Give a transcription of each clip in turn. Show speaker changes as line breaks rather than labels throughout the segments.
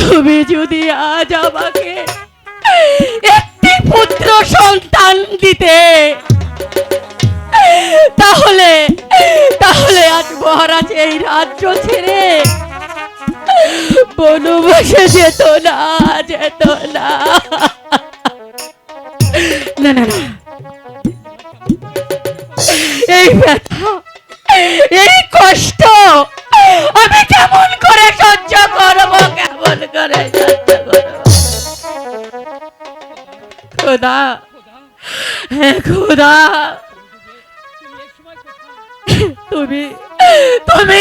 তুমি যদি আজ আমাকে একটি পুত্র সন্তান দিতে, তাহলে তাহলে আজ মহারাজ এই রাজ্য ছেড়ে বনবাসে যেত না যেত না। না না এই ব্যথা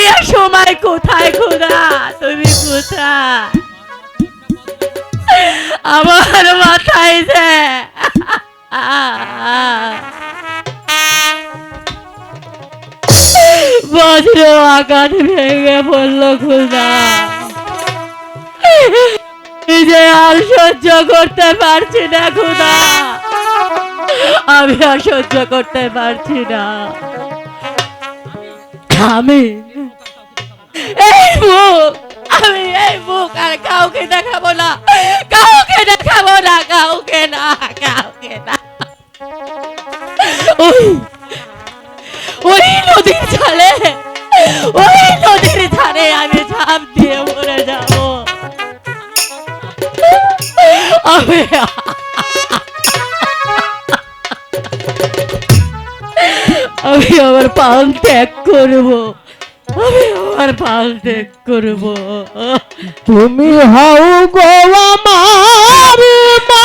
এ সময় কোথায় খোদা তুমি কোথায়? আমার মাথায় যে। বজ্র আঘাত ভেঙে পড়ল খুদা যে আর সহ্য করতে পারছি না খুদা আমি আর সহ্য করতে পারছি না। আমি আমি এই মুখ আর কাউকে দেখাবো না। কাউকে দেখাবো না, কাউকে না কাউকে না। ওই নদীর ধারে ওই নদীর আমি ঝাঁপ দিয়ে মরে যাব। আমি আমি আমার পাল ত্যাগ করব। আমি আমার পাল করব।
তুমি হও গো আমার মা।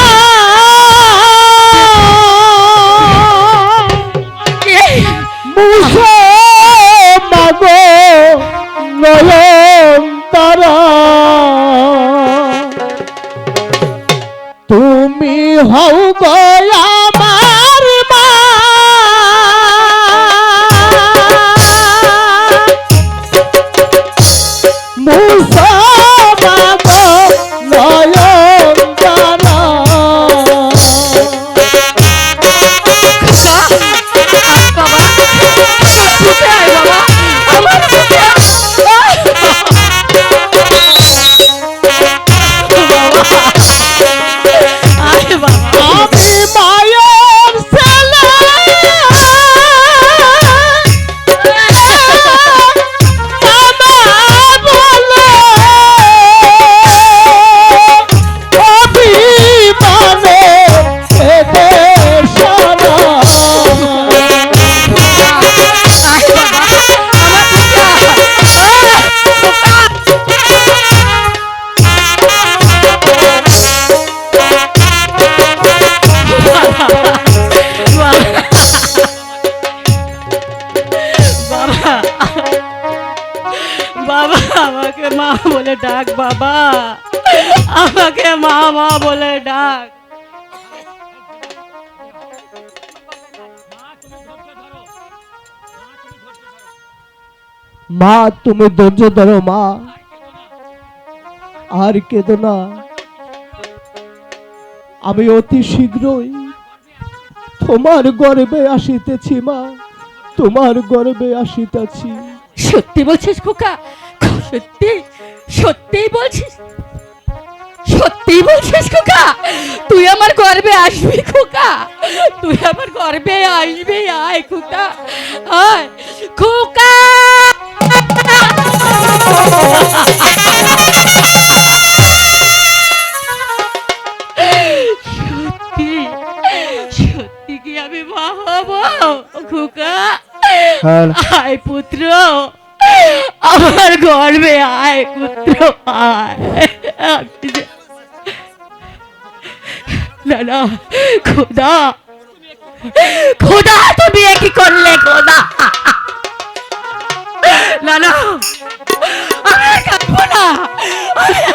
মা, তুমি ধৈর্য ধরো, মা। আর কেঁদো না। আমি অতি শীঘ্রই তোমার গর্বে আসিতেছি, মা। তোমার গর্বে আসিতেছি।
সত্যি বলছিস খোকা? সত্যি? সত্যি বলছিস? সত্যি বলছিস খোকা? তুই আমার গর্বে আসবি খোকা। তুই আমার গর্বে আসবি, আয় খোকা। আয়। খোকা! মা আয় পুত্র আমার গর্বে আয় পুত্র আয়। না না খোদা খোদা তুমি এ কি করলে খোদা? না আমি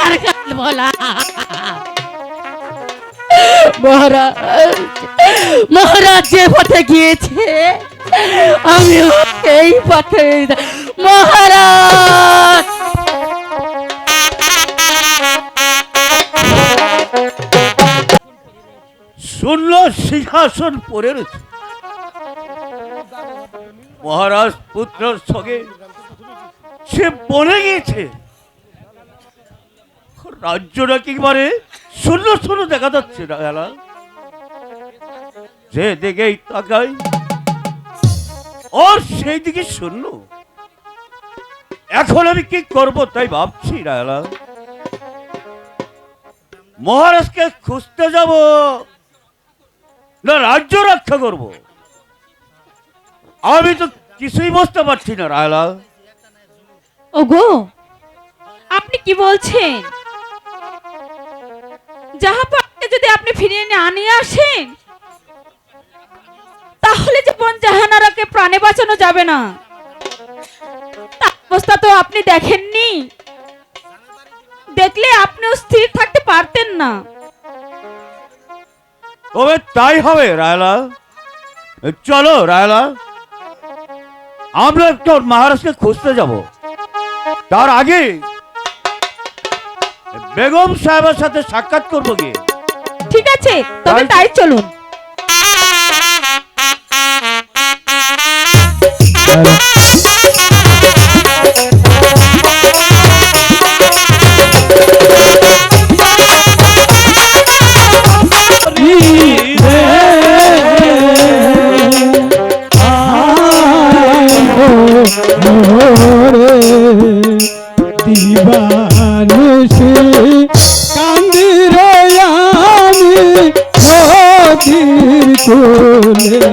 আমি মহারাজ মহারাজ যে পথে গিয়েছে, আমিও এই পথে মহারাজ!
শূন্য সিংহাসন রয়েছে। মহারাজ পুত্রর সঙ্গে
সে বনে গিয়েছে। রাজ্যটা একেবারে শূন্য শূন্য দেখা যাচ্ছে যে দিকেই তাকাই, ওর সেই দিকে শূন্য। এখন আমি কি করব তাই ভাবছি রায়লা মহারাজকে খুঁজতে যাব না রাজ্য রক্ষা করব? আমি তো কিছুই বুঝতে পারছি না রায়লা
ওগো, আপনি কি বলছেন? জাহাপাকে যদি আপনি ফিরিয়ে নিয়ে আনিয়ে আসেন, তাহলে যে বোন জাহানারাকে প্রাণে বাঁচানো যাবে না। অবস্থা তো আপনি দেখেননি। দেখলে আপনিও স্থির থাকতে পারতেন না।
তবে তাই হবে রায়লা চলো রায়লা আমরা একটু মহারাজকে খুঁজতে যাব। তার আগে বেগম সাহেবের সাথে সাক্ষাৎ করব গিয়ে।
ঠিক আছে তবে
তাই-
তাই চলুন।
নদীর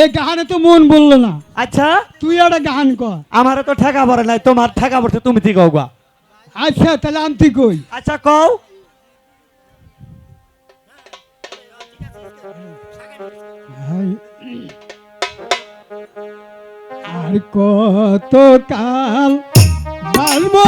এ গানে তো মন বলল না।
আচ্ছা।
তুই একটা গান কর।
আমারও তো ঠেকা পড়ে নাই তোমার ঠেকা পড়ছে তুমি ঠিক গা?
আচ্ছা তাহলে আমি কই?
আচ্ছা কও।
আর কত কাল মারবো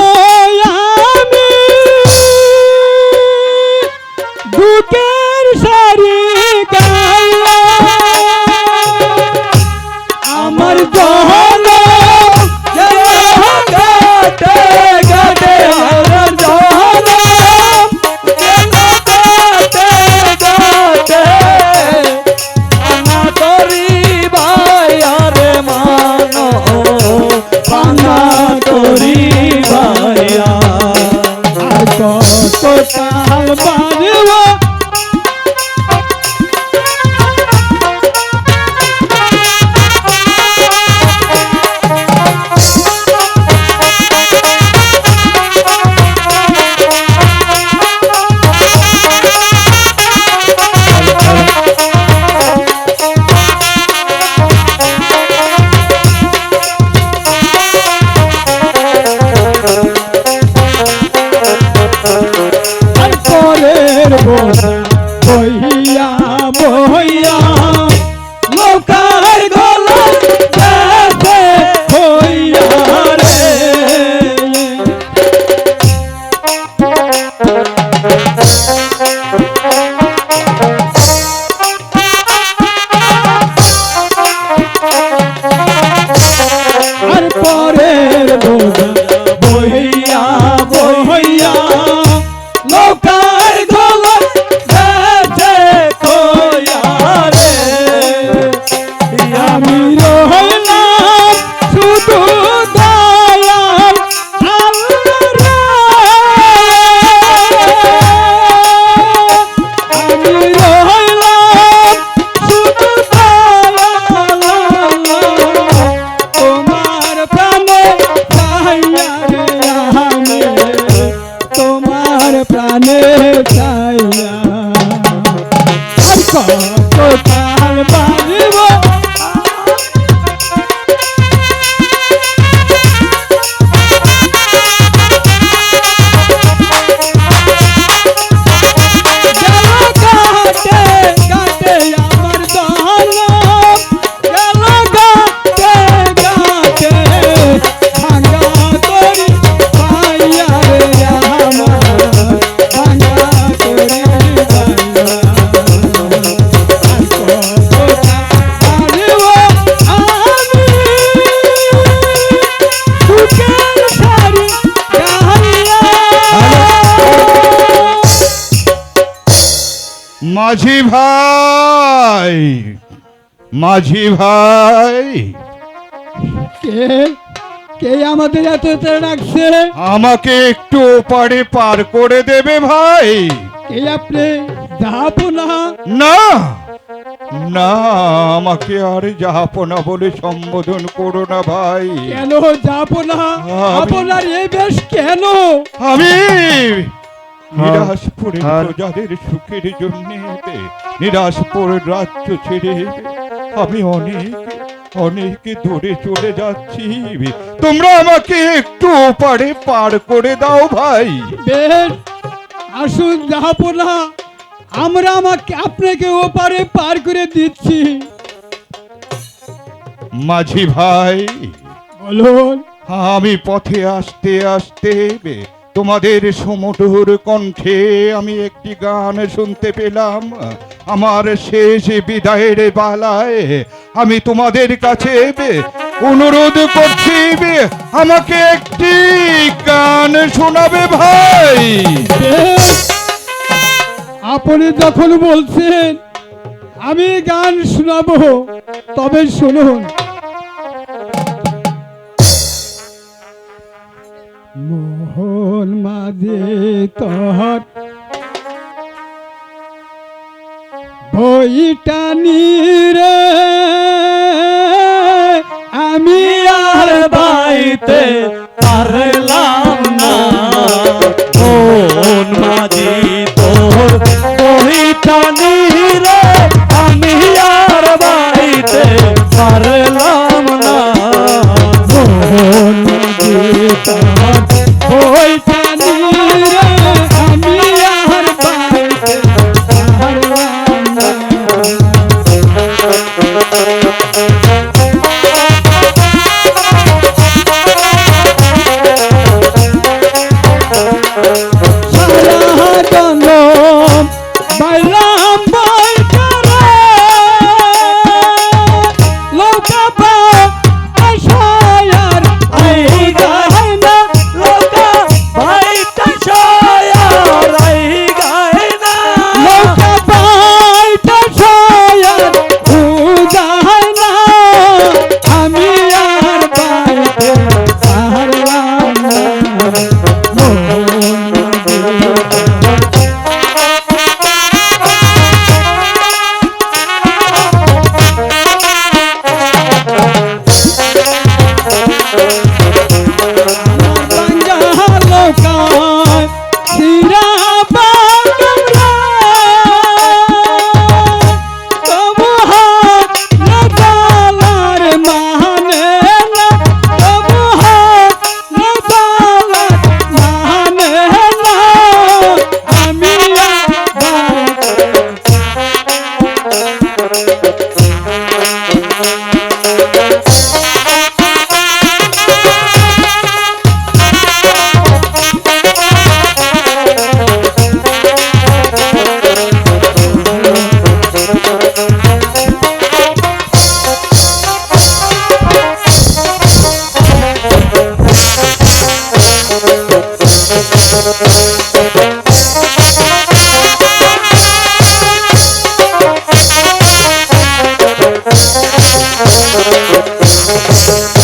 মাঝি ভাই মাঝি ভাই।
কে? কে আমাদের এত ডাকছে
আমাকে একটু ওপারে পার করে দেবে ভাই।
কে আপনি? যাব না।
না না আমাকে আর যাব না বলে সম্বোধন করো না ভাই।
কেন যাব না? আপনার এই বেশ কেন?
আমি নিরাশপুরের প্রজাদের সুখের জন্য নিরাশপুর রাজ্য ছেড়ে আমি অনেক অনেক দূরে চলে যাচ্ছি। তোমরা আমাকে একটু ওপারে পার করে দাও ভাই।
বেশ আসুন যাব না আমরা আমাকে আপনাকে ওপারে পার করে দিচ্ছি।
মাঝি ভাই
বলুন।
আমি পথে আসতে আসতে তোমাদের সমুদর কণ্ঠে আমি একটি গান শুনতে পেলাম। আমার শেষ বিদায়ের বালায় আমি তোমাদের কাছে অনুরোধ করছি আমাকে একটি গান শোনাবে ভাই।
আপনি যখন বলছেন, আমি গান শোনাবো, তবে শুনুন। মাঝে তহর। বইটা নিরে Thank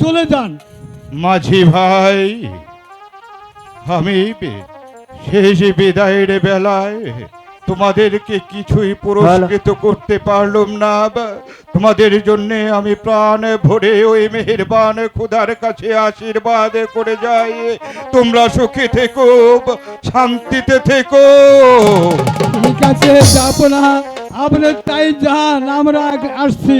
চলে যান।
মাঝি ভাই আমি শেষ বিদায়ের বেলায় তোমাদেরকে কিছুই পুরস্কৃত করতে পারলাম না তোমাদের জন্য আমি প্রাণ ভরে ওই মেহেরবান খুদার কাছে আশীর্বাদ করে যাই। তোমরা সুখে থেকো শান্তিতে থেকো।
ঠিক আছে জাহাপনা আপনি তাই যান আমরা আসছি।